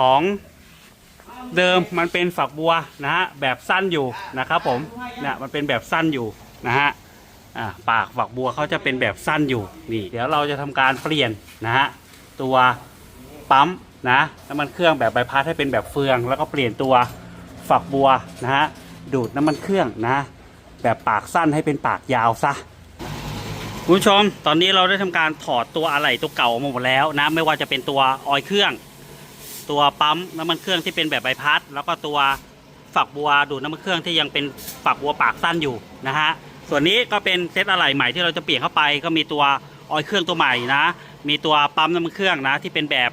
ของเดิมมันเป็นฝักบัวนะฮะแบบสั้นอยู่นะครับผมเนี่ยมันเป็นแบบสั้นอยู่นะฮะปากฝักบัวเขาจะเป็นแบบสั้นอยู่นี่ เดี๋ยวเราจะทำการเปลี่ยนนะฮะตัวปั๊มนะน้ำมันเครื่องแบบใบพัดให้เป็นแบบเฟือง แล้วก็เปลี่ยนตัวฝักบัวนะฮะดูดน้ำมันเครื่องนะแบบปากสั้นให้เป็นปากยาวซะคุณผู้ชม ตอนนี้เราได้ทำการถอดตัวอะไหล่ตัวเก่าออกมาหมดแล้วนะไม่ว่าจะเป็นตัวออยล์เครื่อง ตัวปั๊มน้ำมันเครื่องที่เป็นแบบใบพัด แล้วก็ตัวฝักบัวดูดน้ำมันเครื่องที่ยังเป็นฝักบัวปากสั้นอยู่นะฮะส่วนนี้ก็เป็นเซตอะไหล่ใหม่ที่เราจะเปลี่ยนเข้าไป ก็มีตัวออยเครื่องตัวใหม่นะ มีตัวปั๊มน้ำมันเครื่องนะที่เป็นแบบ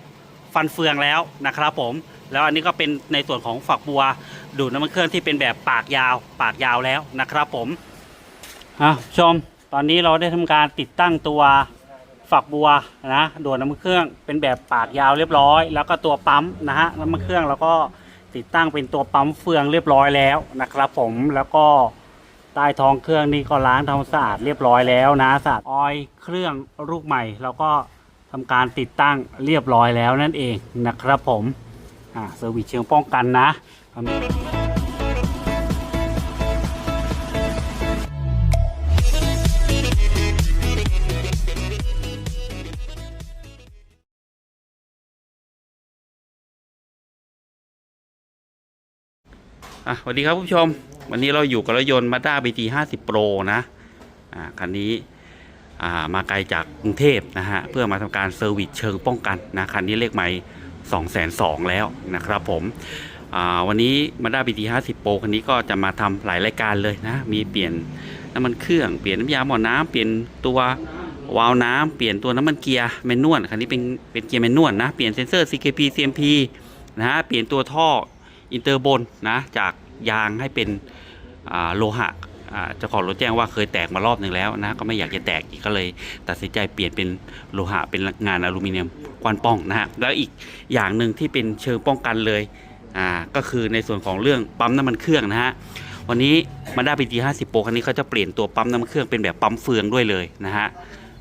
ฟันเฟืองแล้วนะครับผมแล้วอันนี้ก็เป็นในส่วนของฝักบัว ดูดน้ำมันเครื่องที่เป็นแบบปากยาว ปากยาวแล้วนะครับผมอะชมตอนนี้เราได้ทำการติดตั้งตัว ฝักบัวนะด่วนน้ำมันเครื่องเป็นแบบปากยาวเรียบร้อย แล้วก็ตัวปั๊มนะฮะน้ำมันเครื่องแล้วก็ติดตั้งเป็นตัวปั๊มเฟืองเรียบร้อยแล้วนะครับผมแล้วก็ใต้ท้องเครื่องนี่ก็ล้างทำความสะอาดเรียบร้อยแล้วนะสะอาดออยเครื่องลูกใหม่ แล้วก็ทำการติดตั้งเรียบร้อยแล้วนั่นเองนะครับผมอ่าเซอร์วิสเชิงป้องกันนะ อะสวัสดีครับผู้ชม วันนี้เราอยู่กับรถยนต์ Mazda BT 50 Pro นะอ่าคันนี้อ่ามาไกลจากกรุงเทพนะฮะ เพื่อมาทำการเซอร์วิสเชิงป้องกันนะ คันนี้เลขไม่2 2 0 0 0แล้วนะครับผมอ่าวันนี้ Mazda BT 50 Pro คันนี้ก็จะมาทำหลายรายการเลยนะ มีเปลี่ยนน้ำมันเครื่องเปลี่ยนน้ำยาหม้อน้ำเปลี่ยนตัววาล์วน้ำเปลี่ยนตัวน้ำมันเกียร์แมนนวลคันนี้เป็นเป็นเกียร์แมนนวลนะ เปลี่ยนเซนเซอร์ CKP CMP นะฮะ เปลี่ยนตัวท่อ อินเตอร์บนนะจากยางให้เป็นโลหะเจ้าของรถแจ้งว่าเคยแตกมารอบหนึ่งแล้วนะก็ไม่อยากจะแตกอีกก็เลยตัดสินใจเปลี่ยนเป็นโลหะเป็นงานอลูมิเนียมควันป้องนะฮะแล้วอีกอย่างหนึ่งที่เป็นเชิงป้องกันเลยอ่าก็คือในส่วนของเรื่องปั๊มน้ำมันเครื่องนะฮะวันนี้มาด้าปีจีห้าสิบโปรคันนี้เขาจะเปลี่ยนตัวปั๊มน้ำมันเครื่องเป็นแบบปั๊มเฟืองด้วยเลยนะฮะ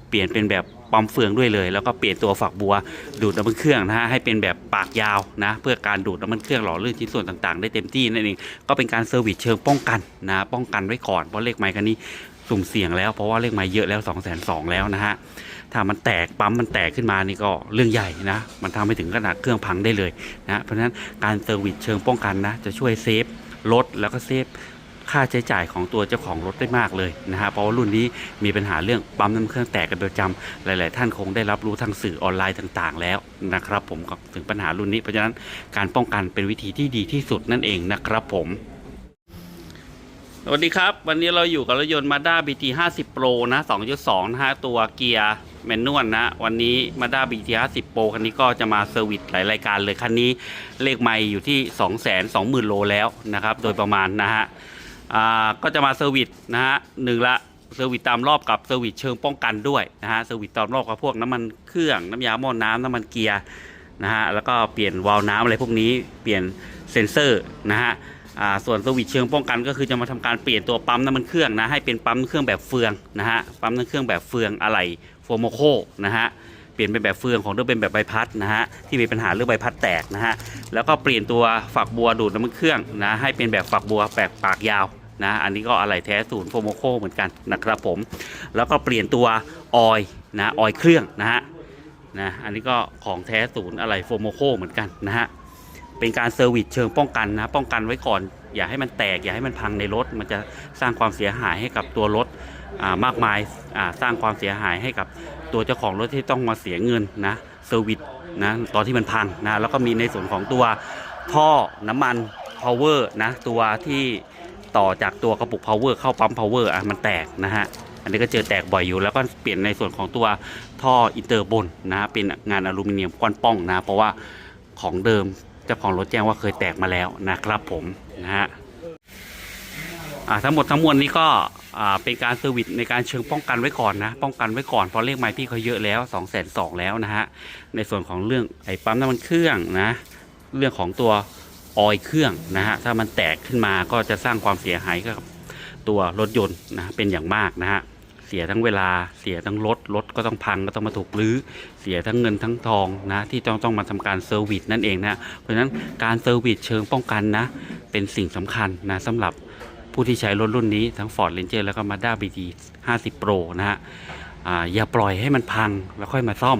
เปลี่ยนเป็นแบบ ปั๊มเฟืองด้วยเลย แล้วก็เปลี่ยนตัวฝักบัวดูดน้ำมันเครื่องนะฮะให้เป็นแบบปากยาวนะเพื่อการดูดน้ำมันเครื่องหล่อลื่นชิ้นส่วนต่างๆ ได้เต็มที่นั่นเองก็เป็นการเซอร์วิสเชิงป้องกันนะป้องกันไว้ก่อนเพราะเลขไม้คันนี้สุ่มเสี่ยงแล้วเพราะว่าเลขไม้เยอะแล้ว2องแสนสองแล้วนะฮะถ้ามันแตกปั๊มมันแตกขึ้นมานี่ก็เรื่องใหญ่นะ มันทำให้ถึงขนาดเครื่องพังได้เลยนะเพราะฉะนั้นการเซอร์วิสเชิงป้องกันนะจะช่วยเซฟรถแล้วก็เซฟ ค่าใช้จ่ายของตัวเจ้าของรถได้มากเลยนะฮะเพราะว่ารุ่นนี้มีปัญหาเรื่องปั๊มน้ำเครื่องแตกกันประจำหลาย ๆ ท่านคงได้รับรู้ทางสื่อออนไลน์ต่าง ๆ แล้วนะครับผมกับถึงปัญหารุ่นนี้เพราะฉะนั้นการป้องกันเป็นวิธีที่ดีที่สุดนั่นเองนะครับผมสวัสดีครับ วันนี้เราอยู่กับรถยนต์ Mazda BT 50 Pro นะ 2.2 นะฮะ ตัวเกียร์แมนนวลนะ วันนี้ Mazda BT 50 Pro คันนี้ก็จะมาเซอร์วิสหลายรายการเลย คันนี้เลขไม่อยู่ที่ 220,000 โลแล้วนะครับ โดยประมาณนะฮะ ก็จะมาเซอร์วิสนะฮะหนึ่งละเซอร์วิสตามรอบกับเซอร์วิสเชิงป้องกันด้วยนะฮะเซอร์วิสตามรอบกับพวกน้ำมันเครื่องน้ำยาหม้อน้ำน้ำมันเกียร์นะฮะแล้วก็เปลี่ยนวาล์วน้ำอะไรพวกนี้เปลี่ยนเซ็นเซอร์นะฮะส่วนเซอร์วิสเชิงป้องกันก็คือจะมาทำการเปลี่ยนตัวปั๊มน้ำมันเครื่องนะให้เป็นปั๊มเครื่องแบบเฟืองนะฮะปั๊มน้ำเครื่องแบบเฟืองอะไหล่โฟโมโคนะฮะ เปลี่ยนเป็นแบบเฟืองของเดิมเป็นแบบใบพัดนะฮะที่มีปัญหาเรื่องใบพัดแตกนะฮะแล้วก็เปลี่ยนตัวฝักบัวดูดน้ำมันเครื่องนะให้เป็นแบบฝักบัวแปลกปากยาวนะอันนี้ก็อะไหล่แท้ศูนย์โฟโมโคเหมือนกันนะครับผม แล้วก็เปลี่ยนตัวออยนะออยเครื่องนะฮะนะอันนี้ก็ของแท้ศูนย์อะไหล่โฟโมโคเหมือนกันนะฮะเป็นการเซอร์วิสเชิงป้องกันนะป้องกันไว้ก่อน อย่าให้มันแตก อย่าให้มันพังในรถ มันจะสร้างความเสียหายให้กับตัวรถอ่ามากมายอ่าสร้างความเสียหายให้กับ ตัวเจ้าของรถที่ต้องมาเสียเงินนะเซอร์วิสนะตอนที่มันพังนะแล้วก็มีในส่วนของตัวท่อน้ำมัน power นะตัวที่ต่อจากตัวกระปุก power เข้าปั๊ม power อะมันแตกนะฮะอันนี้ก็เจอแตกบ่อยอยู่แล้วก็เปลี่ยนในส่วนของตัวท่ออินเตอร์บนนะฮะเป็นงานอลูมิเนียมก้อนป้องนะเพราะว่าของเดิมเจ้าของรถแจ้งว่าเคยแตกมาแล้วนะครับผมนะฮะ ทั้งหมดทั้งมวลนี้ก็อ่าเป็นการเซอร์วิสในการเชิงป้องกันไว้ก่อนนะ ป้องกันไว้ก่อนเพราะเลขไม้พี่เขาเยอะแล้ว2องแสนสองแล้วนะฮะ ในส่วนของเรื่องไอ้ปั๊มน้ำมันเครื่องนะ เรื่องของตัวออยเครื่องนะฮะ ถ้ามันแตกขึ้นมาก็จะสร้างความเสียหายกับตัวรถยนต์นะเป็นอย่างมากนะฮะ เสียทั้งเวลาเสียทั้งรถรถก็ต้องพังก็ต้องมาถูกรื้อเสียทั้งเงินทั้งทองนะที่ต้องต้องมาทำการเซอร์วิสนั่นเองนะเพราะฉะนั้นการเซอร์วิสเชิงป้องกันนะเป็นสิ่งสำคัญนะสำหรับผู้ที่ใช้รถรุ่นนี้ทั้ง Ford Ranger แล้วก็ Mazda BT 50 Pro นะฮะอย่าปล่อยให้มันพังแล้วค่อยมาซ่อม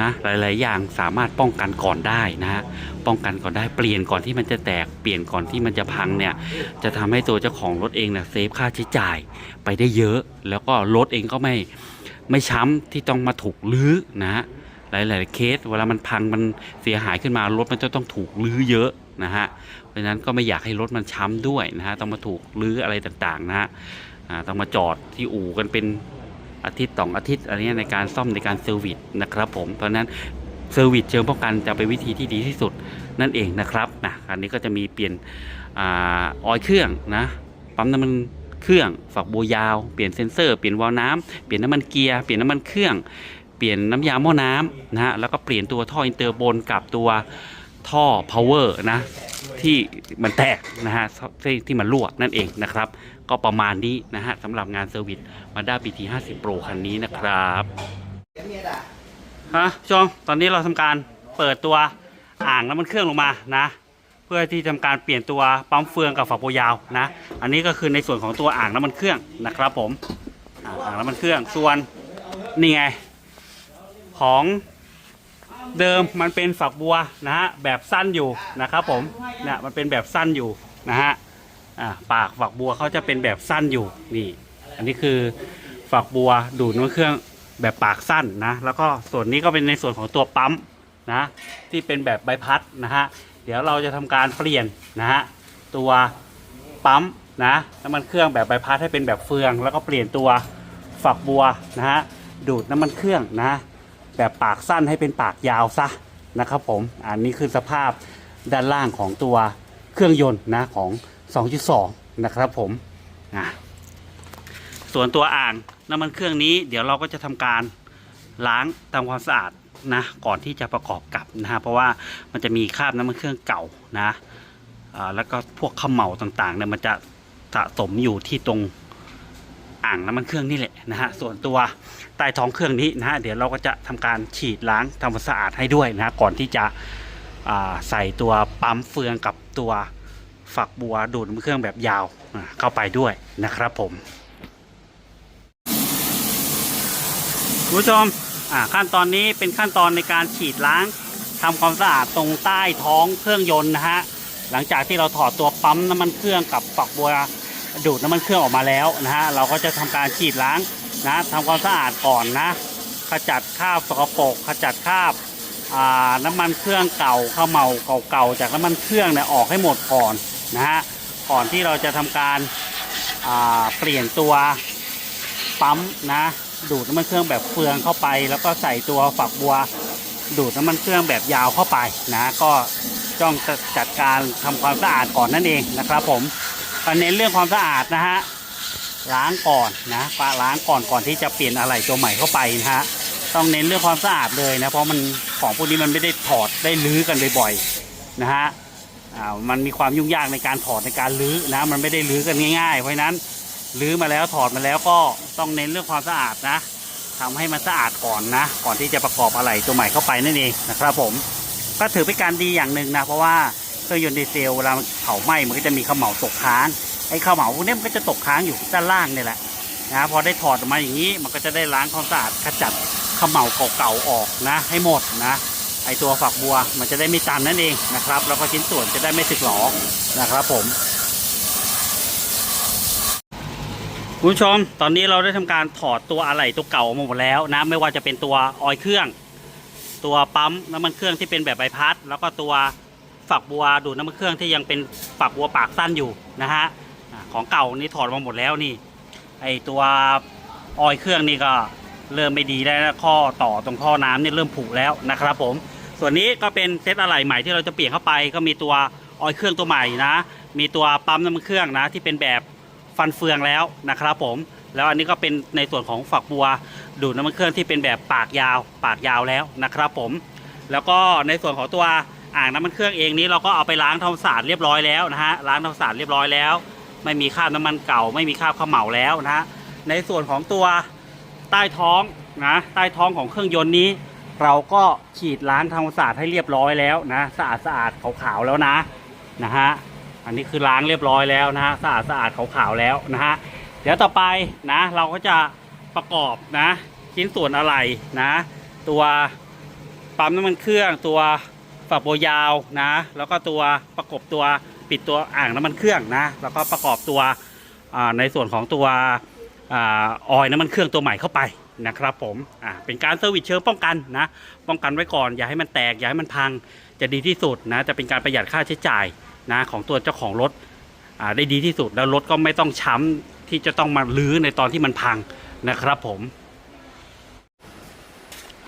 นะหลาย ๆ อย่างสามารถป้องกันก่อนได้นะฮะป้องกันก่อนได้เปลี่ยนก่อนที่มันจะแตกเปลี่ยนก่อนที่มันจะพังเนี่ยจะทำให้ตัวเจ้าของรถเองเนี่ยเซฟค่าใช้จ่ายไปได้เยอะ แล้วก็รถเองก็ไม่ไม่ช้ำที่ต้องมาถูกรื้อนะฮะหลาย ๆ เคสเวลามันพังมันเสียหายขึ้นมารถมันจะต้องถูกรื้อเยอะนะฮะเพราะฉะนั้นก็ไม่อยากให้รถมันช้ำด้วยนะฮะต้องมาถูกรื้ออะไรต่าง ๆ นะฮะต้องมาจอดที่อู่กันเป็น อาทิตย์สองอาทิตย์อะไรเงี้ยในการซ่อมในการเซอร์วิสนะครับผมเพราะนั้นเซอร์วิสเชิงป้องกันจะเป็นวิธีที่ดีที่สุดนั่นเองนะครับนะอันนี้ก็จะมีเปลี่ยนออยเครื่องนะปั๊มน้ำมันเครื่องฝักบัวยาว เปลี่ยนเซ็นเซอร์เปลี่ยนวาล์วน้ำเปลี่ยนน้ำมันเกียร์เปลี่ยนน้ำมันเครื่อง เปลี่ยนน้ำยาหม้อน้ำนะฮะแล้วก็เปลี่ยนตัวท่ออินเตอร์บนกับตัวท่อ power นะที่มันแตกนะฮะที่ที่มันรั่วนั่นเองนะครับ ก็ประมาณนี้นะฮะสำหรับงานเซอร์วิสมาด้า BT 50 Pro คันนี้นะครับฮะชมตอนนี้เราทำการเปิดตัวอ่างน้ำมันเครื่องลงมานะเพื่อที่ทำการเปลี่ยนตัวปั๊มเฟืองกับฝักบัวยาวนะ อันนี้ก็คือในส่วนของตัวอ่างน้ำมันเครื่องนะครับผมอ่างน้ำมันเครื่องส่วนนี่ไงของเดิมมันเป็นฝักบัวนะฮะแบบสั้นอยู่นะครับผมเนี่ยมันเป็นแบบสั้นอยู่นะฮะ อ่าปากฝักบัวเขาจะเป็นแบบสั้นอยู่นี่ อันนี้คือฝักบัวดูดน้ำมันเครื่องแบบปากสั้นนะแล้วก็ส่วนนี้ก็เป็นในส่วนของตัวปั๊มนะที่เป็นแบบใบพัดนะฮะเดี๋ยวเราจะทำการเปลี่ยนนะฮะตัวปั๊มนะน้ำมันเครื่องแบบใบพัดให้เป็นแบบเฟือง แล้วก็เปลี่ยนตัวฝักบัวนะฮะดูดน้ำมันเครื่องนะแบบปากสั้นให้เป็นปากยาวซะนะครับผมอันนี้คือสภาพด้านล่างของตัวเครื่องยนต์นะของ 2.2 นะครับผมนะส่วนตัวอ่างน้ำมันเครื่องนี้เดี๋ยวเราก็จะทำการล้างทำความสะอาดนะก่อนที่จะประกอบกับนะฮะเพราะว่ามันจะมีคราบน้ำมันเครื่องเก่านะแล้วก็พวกขมเหลาต่างๆเนี่ยมันจะสะสมอยู่ที่ตรงอ่างน้ำมันเครื่องนี่แหละนะฮะส่วนตัวใต้ท้องเครื่องนี้นะฮะเดี๋ยวเราก็จะทำการฉีดล้างทำความสะอาดให้ด้วยนะะก่อนที่จะใส่ตัวปั๊มเฟืองกับตัว ฝักบัวดูดน้ำมันเครื่องแบบยาวเข้าไปด้วยนะครับผมคุณผู้ชมขั้นตอนนี้เป็นขั้นตอนในการฉีดล้างทำความสะอาดตรงใต้ท้องเครื่องยนต์นะฮะหลังจากที่เราถอดตัวปั๊มน้ำมันเครื่องกับฝักบัวดูดน้ำมันเครื่องออกมาแล้วนะฮะเราก็จะทำการฉีดล้างนะทำความสะอาดก่อนนะ ขจัดคราบสกปรกขจัดคราบน้ำมันเครื่องเก่าข้าวเมาเก่าๆจากน้ำมันเครื่องเนี่ยออกให้หมดก่อน นะฮะก่อนที่เราจะทำการาเปลี่ยนตัวปั๊มนะดูดน้ำมันเครื่องแบบเฟืองเข้าไป แล้วก็ใส่ตัวฝักบัว ดูดน้ำมันเครื่องแบบยาวเข้าไปนะก็ต้องจัดการทำความสะอาดก่อนนั่นเองนะครับผมก็เน้นเรื่องความสะอาดนะฮะล้างก่อนนะปะล้างก่อนก่อนที่จะเปลี่ยนอะไหล่ตัวใหม่เข้าไปนะฮะต้องเน้นเรื่องความสะอาดเลยนะเพราะมันของพวกนี้มันไม่ได้ถอดได้ลื้อกันบ่อยๆนะฮะ อ่ามันมีความยุ่งยากในการถอดในการลื้อนะมันไม่ได้ลื้อกันง่ายๆ เพราะนั้นลื้อมาแล้วถอดมาแล้วก็ต้องเน้นเรื่องความสะอาดนะทำให้มันสะอาดก่อนนะ ก่อนที่จะประกอบอะไหล่ตัวใหม่เข้าไปนั่นเองนะครับผมก็ถือเป็นการดีอย่างหนึ่งนะเพราะว่าเครื่องยนต์ดีเซลเวลาเผาไหม้มันก็จะมีข้าเหมาตกค้างไอ้ข้าเหมาพวกนี้มันก็จะตกค้างอยู่ด้านล่างนี่แหละนะพอได้ถอดออกมาอย่างนี้มันก็จะได้ล้างความสะอาดขจัดข้าเหมาเก่าๆออกนะ ให้หมดนะ ไอตัวฝักบัวมันจะได้ไม่ตันนั่นเองนะครับ แล้วก็ชิ้นส่วนจะได้ไม่สึกหรอนะครับผมคุณผู้ชม ตอนนี้เราได้ทำการถอดตัวอะไหล่ตัวเก่าออกมาหมดแล้วนะ ไม่ว่าจะเป็นตัวออยเครื่อง ตัวปั๊มน้ำมันเครื่องที่เป็นแบบใบพัด แล้วก็ตัวฝักบัวดูดน้ำมันเครื่องที่ยังเป็นฝักบัวปากสั้นอยู่นะฮะของเก่านี่ถอดมาหมดแล้วนี่ ไอตัวออยเครื่องนี่ก็เริ่มไม่ดีแล้วข้อต่อตรงท่อน้ำเนี่ยเริ่มผุแล้วนะครับผม ส่วนนี้ก็เป็นเซตอะไหล่ใหม่ที่เราจะเปลี่ยนเข้าไป ก็มีตัวออยเครื่องตัวใหม่นะ มีตัวปั๊มน้ำมันเครื่องนะที่เป็นแบบฟันเฟืองแล้วนะครับผม แล้วอันนี้ก็เป็นในส่วนของฝักบัว ดูดน้ำมันเครื่องที่เป็นแบบปากยาว ปากยาวแล้วนะครับผม แล้วก็ในส่วนของตัวอ่างน้ำมันเครื่องเองนี้เราก็เอาไปล้างทำความสะอาดเรียบร้อยแล้วนะฮะ ล้างทำความสะอาดเรียบร้อยแล้ว ไม่มีคราบน้ำมันเก่า ไม่มีคราบข้าวเหมาแล้วนะฮะ ในส่วนของตัวใต้ท้องนะ ใต้ท้องของเครื่องยนต์นี้ เราก็ฉีดล้างทำความสะอาดให้เรียบร้อยแล้วนะสะอาดสะอาดขาวๆแล้วนะนะฮะอันนี้คือล้างเรียบร้อยแล้วนะฮะสะอาดสะอาดขาวๆแล้วนะฮะเดี๋ยวต่อไปนะเราก็จะประกอบนะชิ้นส่วนอะไรนะ ตัวปั๊มน้ำมันเครื่องตัวฝักบัวยาวนะ แล้วก็ตัวประกบตัวปิดตัวอ่างน้ำมันเครื่องนะ แล้วก็ประกอบตัวในส่วนของตัวออยน้ำมันเครื่องตัวใหม่เข้าไป นะครับผมอ่าเป็นการเซอร์วิสเชิงป้องกันนะ ป้องกันไว้ก่อนอย่าให้มันแตกอย่าให้มันพังจะดีที่สุดนะจะเป็นการประหยัดค่าใช้จ่ายนะของตัวเจ้าของรถอ่าได้ดีที่สุดแล้วรถก็ไม่ต้องช้ำที่จะต้องมาลื้อในตอนที่มันพังนะครับผม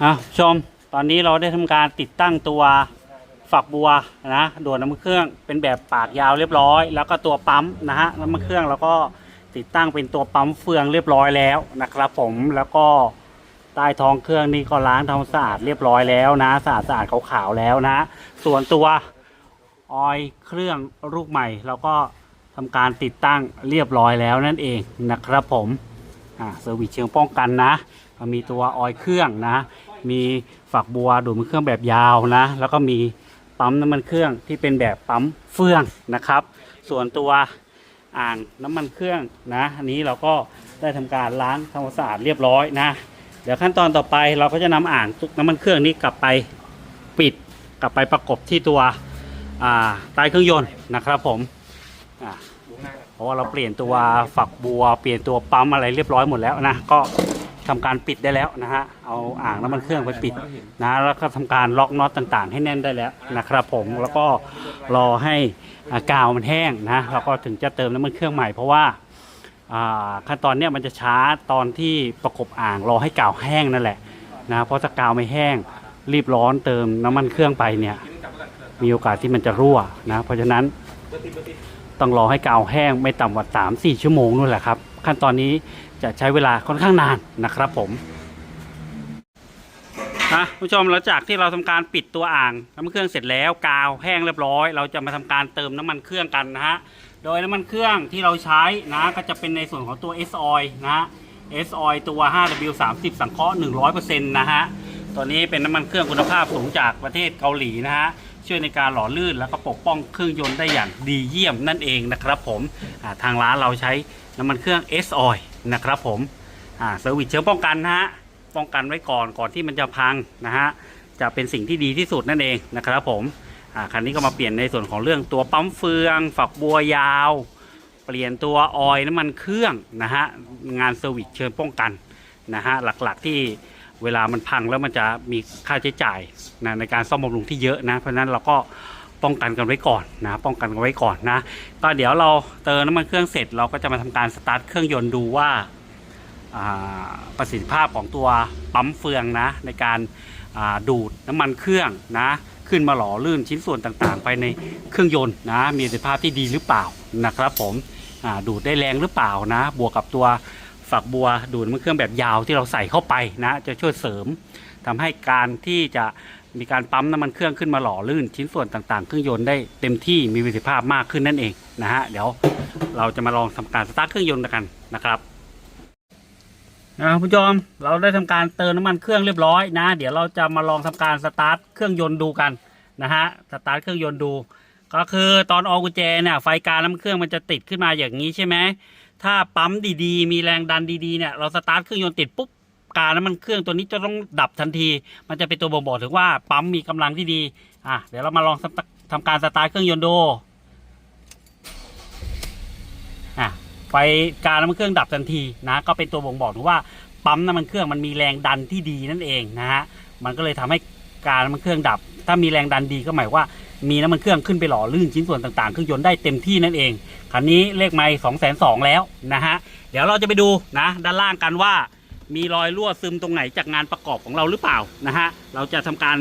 อะชมตอนนี้เราได้ทำการติดตั้งตัวฝักบัวนะด่วนน้ำมันเครื่องเป็นแบบปากยาวเรียบร้อย แล้วก็ตัวปั๊มนะฮะน้ำมันเครื่องแล้วก็ ติดตั้งเป็นตัวปั๊มเฟืองเรียบร้อยแล้วนะครับ ผมแล้วก็ใต้ท้องเครื่องนี่ก็ล้างทำความสะอาดเรียบร้อยแล้วนะสะอาดสะอาดขาวๆแล้วนะ ส่วนตัวออยเครื่องลูกใหม่เราก็ทำการติดตั้งเรียบร้อยแล้วนั่นเองนะครับผมอ่าเซอร์วิสเชิงป้องกันนะมีตัวออยเครื่องนะ มีฝักบัวดูดมันเครื่องแบบยาวนะ แล้วก็มีปั๊มน้ำมันเครื่องที่เป็นแบบปั๊มเฟืองนะครับ ส่วนตัว อ่างน้ำมันเครื่องนะอันนี้เราก็ได้ทำการล้างทำความสะอาดเรียบร้อยนะ เดี๋ยวขั้นตอนต่อไปเราก็จะนำอ่างน้ำมันเครื่องนี้กลับไปปิดกลับไปประกบที่ตัวใต้เครื่องยนต์นะครับผมเพราะว่าเราเปลี่ยนตัวฝักบัว เปลี่ยนตัวปั๊มอะไรเรียบร้อยหมดแล้วนะก็ ทำการปิดได้แล้วนะฮะ เอาอ่างน้ำมันเครื่องไปปิดนะ แล้วก็ทำการล็อกน็อตต่างๆ ให้แน่นได้แล้วนะครับผม แล้วก็รอให้อ่ากาวมันแห้งนะ แล้วก็ถึงจะเติมน้ำมันเครื่องใหม่เพราะว่าอ่าขั้นตอนเนี้ยมันจะช้าตอนที่ประกบอ่างรอให้กาวแห้งนั่นแหละนะ เพราะถ้ากาวไม่แห้งรีบร้อนเติมน้ำมันเครื่องไปเนี่ย มีโอกาสที่มันจะรั่วนะ เพราะฉะนั้นต้องรอให้กาวแห้งไม่ต่ำกว่า3 4 ชั่วโมงนู่นแหละครับ ขั้นตอนนี้ จะใช้เวลาค่อนข้างนานนะครับผมนะผู้ชมหลังจากที่เราทำการปิดตัวอ่างน้ำมันเครื่องเสร็จแล้วกาวแห้งเรียบร้อย เราจะมาทำการเติมน้ำมันเครื่องกันนะฮะโดยน้ำมันเครื่องที่เราใช้นะก็จะเป็นในส่วนของตัว S oil นะฮะ S oil ตัว 5W30 สังเคราะห์ 100%นะฮะตัวนี้เป็นน้ำมันเครื่องคุณภาพสูงจากประเทศเกาหลีนะฮะช่วยในการหล่อลื่นแล้วก็ปกป้องเครื่องยนต์ได้อย่างดีเยี่ยมนั่นเองนะครับผมทางร้านเราใช้น้ำมันเครื่อง S Oil นะครับผมอ่าเซอร์วิสเชิงป้องกันนะฮะป้องกันไว้ก่อนก่อนที่มันจะพังนะฮะจะเป็นสิ่งที่ดีที่สุดนั่นเองนะครับผมอ่าคันนี้ก็มาเปลี่ยนในส่วนของเรื่องตัวปั๊มเฟือง ฝักบัวยาว เปลี่ยนตัวออยล์น้ำมันเครื่องนะฮะงานเซอร์วิสเชิงป้องกันนะฮะหลักๆที่เวลามันพังแล้วมันจะมีค่าใช้จ่ายนะในการซ่อมบำรุงที่เยอะนะเพราะฉะนั้นเราก็ ป้องกันกันไว้ก่อนนะป้องกันกันไว้ก่อนนะ ก็เดี๋ยวเราเติมน้ำมันเครื่องเสร็จเราก็จะมาทำการสตาร์ทเครื่องยนต์ดูว่าาประสิทธิภาพของตัวปั๊มเฟืองนะในการาดูดน้ำมันเครื่องนะขึ้นมาหล่อลื่นชิ้นส่วนต่างๆ ไปในเครื่องยนต์นะมีประสิทธิภาพที่ดีหรือเปล่านะครับผมดูดได้แรงหรือเปล่านะ บวกกับตัวฝักบัวดูดน้ำมันเครื่องแบบยาวที่เราใส่เข้าไปนะจะช่วยเสริมทำให้การที่จะ มีการปั๊มน้ำมันเครื่องขึ้นมาหล่อลื่น ชิ้นส่วนต่างๆ เครื่องยนต์ได้เต็มที่มีประสิทธิภาพมากขึ้นนั่นเองนะฮะเดี๋ยวเราจะมาลองทำการสตาร์ทเครื่องยนต์กันนะครับนะคุณผู้ชมเราได้ทำการเติมน้ำมันเครื่องเรียบร้อยนะ เดี๋ยวเราจะมาลองทำการสตาร์ทเครื่องยนต์ดูกันนะฮะสตาร์ทเครื่องยนต์ดู ก็คือตอนออกกุญแจเนี่ยไฟการน้ำมันเครื่องมันจะติดขึ้นมาอย่างนี้ใช่ไหมถ้าปั๊มดีๆ มีแรงดันดีๆเนี่ยเราสตาร์ทเครื่องยนต์ติดปุ๊บ การน้ำมันเครื่องตัวนี้จะต้องดับทันที มันจะเป็นตัวบ่งบอกถึงว่าปั๊มมีกำลังที่ดีอะเดี๋ยวเรามาลองทำทำการสตาร์ทเครื่องยนต์ดูอะไฟการน้ำมันเครื่องดับทันทีนะก็เป็นตัวบ่งบอกถึงว่าปั๊มน้ำมันเครื่องมันมีแรงดันที่ดีนั่นเองนะฮะมันก็เลยทำให้การน้ำมันเครื่องดับ ถ้ามีแรงดันดีก็หมายว่ามีน้ำมันเครื่องขึ้นไปหล่อลื่นชิ้นส่วนต่างๆเครื่องยนต์ได้เต็มที่นั่นเองคันนี้เลขไม้สองแสนสองแล้วนะฮะเดี๋ยวเราจะไปดูนะด้านล่างกันว่า มีรอยรั่วซึมตรงไหนจากงานประกอบของเราหรือเปล่านะฮะเราจะทำการ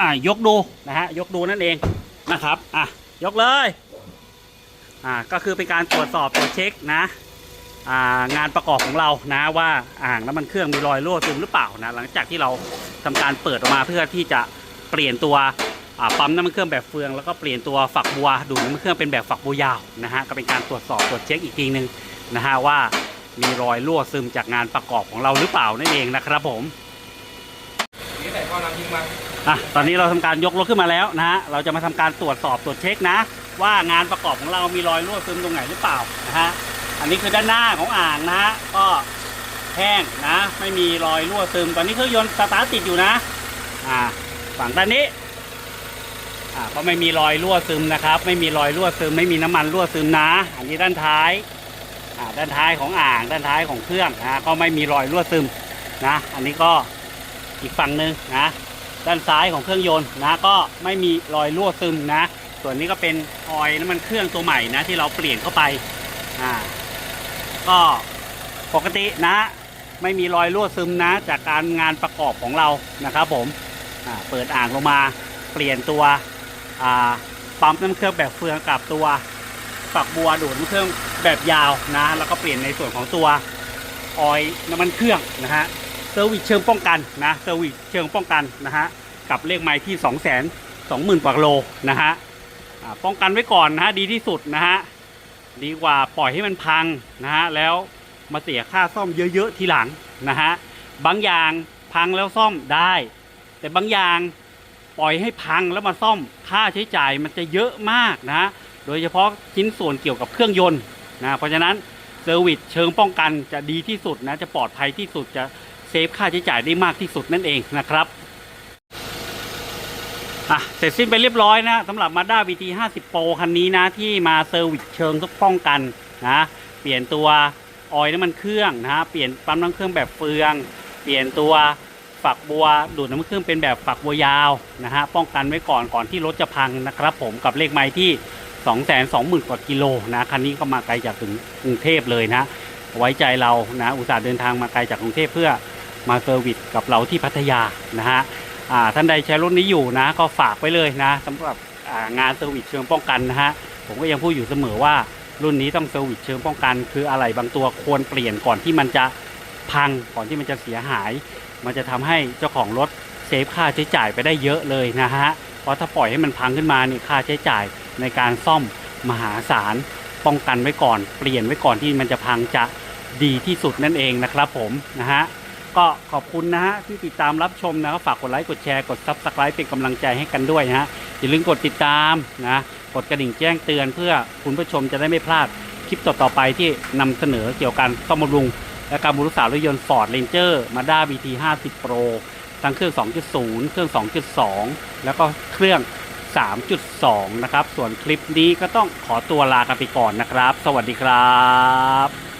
อ่ายกดูนะฮะยกดูนั่นเองนะครับอะยกเลยอ่าก็คือเป็นการตรวจสอบตรวจเช็คนะอ่างานประกอบของเรานะว่าอ่างน้ำมันเครื่องมีรอยรั่วซึมหรือเปล่านะหลังจากที่เราทำการเปิดออกมาเพื่อที่จะเปลี่ยนตัวอ่าปั๊มน้ำมันเครื่องแบบเฟืองแล้วก็เปลี่ยนตัวฝักบัวดูดน้ำมันเครื่องเป็นแบบฝักบัวยาวนะฮะก็เป็นการตรวจสอบตรวจเช็คอีกทีหนึ่งนะฮะว่า มีรอยรั่วซึมจากงานประกอบของเราหรือเปล่านั่นเองนะครับผมนี่ใส่ท่อน้ำทิ้งมาอะตอนนี้เราทำการยกรถขึ้นมาแล้วนะฮะเราจะมาทำการตรวจสอบตรวจเช็คนะ ว่างานประกอบของเรามีรอยรั่วซึมตรงไหนหรือเปล่านะฮะอันนี้คือด้านหน้าของอ่างนะฮะก็แห้งนะ ไม่มีรอยรั่วซึม ตอนนี้เครื่องยนต์สตาร์ทติดอยู่นะอ่าฝั่งด้านนี้อ่าก็ไม่มีรอยรั่วซึมนะครับ ไม่มีรอยรั่วซึม ไม่มีน้ำมันรั่วซึมนะ อันนี้ด้านท้ายอ่า ด้านท้ายของอ่าง ด้านท้ายของเครื่องนะก็ไม่มีรอยรั่วซึมนะอันนี้ก็อีกฝั่งหนึ่งนะด้านซ้ายของเครื่องยนต์นะก็ไม่มีรอยรั่วซึมนะ ส่วนนี้ก็เป็นออยล์น้ำมันเครื่องตัวใหม่นะที่เราเปลี่ยนเข้าไปอ่าก็ปกตินะ ไม่มีรอยรั่วซึมนะ จากการงานประกอบของเรานะครับผมอ่าเปิดอ่างลงมาเปลี่ยนตัวปั๊มน้ำเครื่องแบบเฟืองกับตัวฝักบัวดูดน้ำเครื่อง แบบยาวนะ แล้วก็เปลี่ยนในส่วนของตัวออยน้ำมันเครื่องนะฮะเซอร์วิสเชิงป้องกันนะเซอร์วิสเชิงป้องกันนะฮะกับเลขไม้ที่ 2 2 0 0 0 0กว่าโลนะฮะป้องกันไว้ก่อนนะฮะดีที่สุดนะฮะดีกว่าปล่อยให้มันพังนะฮะแล้วมาเสียค่าซ่อมเยอะๆทีหลังนะฮะบางอย่างพังแล้วซ่อมได้ แต่บางอย่างปล่อยให้พังแล้วมาซ่อมค่าใช้จ่ายมันจะเยอะมากนะ โดยเฉพาะชิ้นส่วนเกี่ยวกับเครื่องยนต์ นะเพราะฉะนั้นเซอร์วิสเชิงป้องกันจะดีที่สุดนะจะปลอดภัยที่สุดจะเซฟค่าใช้จ่ายได้มากที่สุดนั่นเองนะครับอะเสร็จสิ้นไปเรียบร้อยนะสำหรับ Mazda VT 50 Pro คันนี้นะที่มาเซอร์วิสเชิงป้องกันนะเปลี่ยนตัวออยล์น้ำมันเครื่องนะฮะเปลี่ยนปั๊มน้ำเครื่องแบบเฟือง เปลี่ยนตัวฝักบัวดูดน้ำมันเครื่องเป็นแบบฝักบัวยาวนะฮะป้องกันไว้ก่อนก่อนที่รถจะพังนะครับ ผมกับเลขไม้ที่ 2 2 0 0 0 0 กว่ากิโลนะคันนี้ก็มาไกลจากถึงกรุงเทพเลยนะ ไว้ใจเรานะ อุตส่าห์เดินทางมาไกลจากกรุงเทพเพื่อมาเซอร์วิสกับเราที่พัทยานะฮะท่านใดใช้รถนี้อยู่นะ ก็ฝากไว้เลยนะสำหรับงานเซอร์วิสเชิงป้องกันนะฮะผมก็ยังพูดอยู่เสมอว่ารุ่นนี้ต้องเซอร์วิสเชิงป้องกัน คืออะไรบางตัวควรเปลี่ยนก่อนที่มันจะพังก่อนที่มันจะเสียหาย มันจะทำให้เจ้าของรถเซฟค่าใช้จ่ายไปได้เยอะเลยนะฮะเพราะถ้าปล่อยให้มันพังขึ้นมานี่ค่าใช้จ่าย ในการซ่อมมหาศาลป้องกันไว้ก่อน เปลี่ยนไว้ก่อนที่มันจะพังจะดีที่สุดนั่นเองนะครับผมนะฮะก็ขอบคุณนะฮะที่ติดตามรับชมนะก็ฝากกดไลค์กดแชร์กด Subscribe เป็นกำลังใจให้กันด้วยนะฮะอย่าลืมกดติดตามนะกดกระดิ่งแจ้งเตือนเพื่อคุณผู้ชมจะได้ไม่พลาดคลิปต่อๆไปที่นำเสนอเกี่ยวกับการซ่อมบำรุงและการบริษัทรถยนต์ Ford Ranger Mazda BT 50 Pro ทั้งเครื่อง 2.0 เครื่อง 2.2 แล้วก็เครื่อง 3.2 นะครับ ส่วนคลิปนี้ก็ต้องขอตัวลากันไปก่อนนะครับ สวัสดีครับ